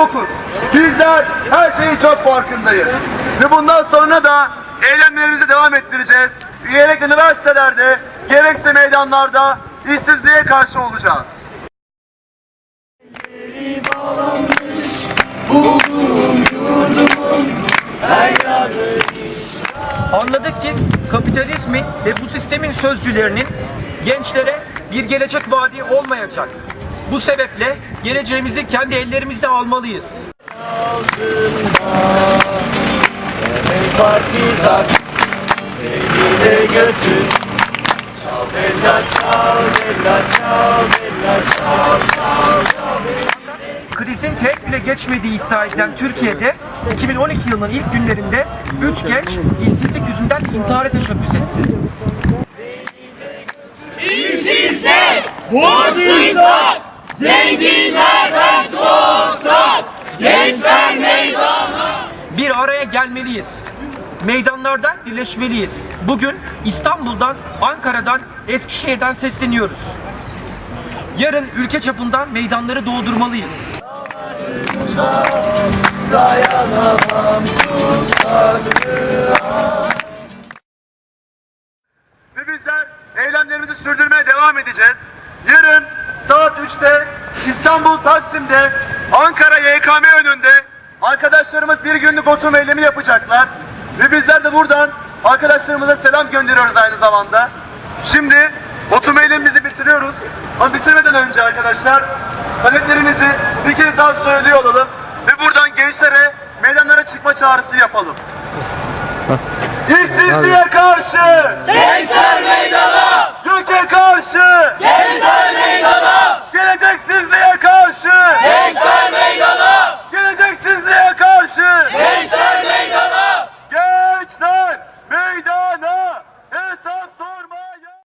çokuz. Bizler her şeyi çok farkındayız. Ve bundan sonra da eylemlerimizi devam ettireceğiz. Gerek üniversitelerde, gerekse meydanlarda işsizliğe karşı olacağız. Anladık ki kapitalizmin ve bu sistemin sözcülerinin gençlere bir gelecek vaadi olmayacak. Bu sebeple geleceğimizi kendi ellerimizde almalıyız. Krizin teğet bile geçmediği iddia edilen Türkiye'de 2012 yılının ilk günlerinde 3 genç işsizlik yüzünden intihara teşebbüs etti. İşsizsek, borçluysak, zenginlerden çoksak Gençler meydana Bir araya gelmeliyiz. Meydanlarda birleşmeliyiz. Bugün İstanbul'dan, Ankara'dan, Eskişehir'den sesleniyoruz. Yarın ülke çapında meydanları doldurmalıyız. Ve bizler eylemlerimizi sürdürmeye devam edeceğiz. Yarın saat 3'te İstanbul Taksim'de Ankara YKM önünde arkadaşlarımız bir günlük oturma eylemi yapacaklar. Ve bizler de buradan arkadaşlarımıza selam gönderiyoruz aynı zamanda. Şimdi oturma eylemimizi bitiriyoruz. Ama bitirmeden önce arkadaşlar taleplerimizi bir kez daha söylüyor olalım. Ve buradan gençlere meydanlara çıkma çağrısı yapalım. İşsizliğe karşı! Gençler meydana Göke karşı, Gençler meydana geleceksizliğe karşı, Gençler meydana geleceksizliğe karşı, Gençler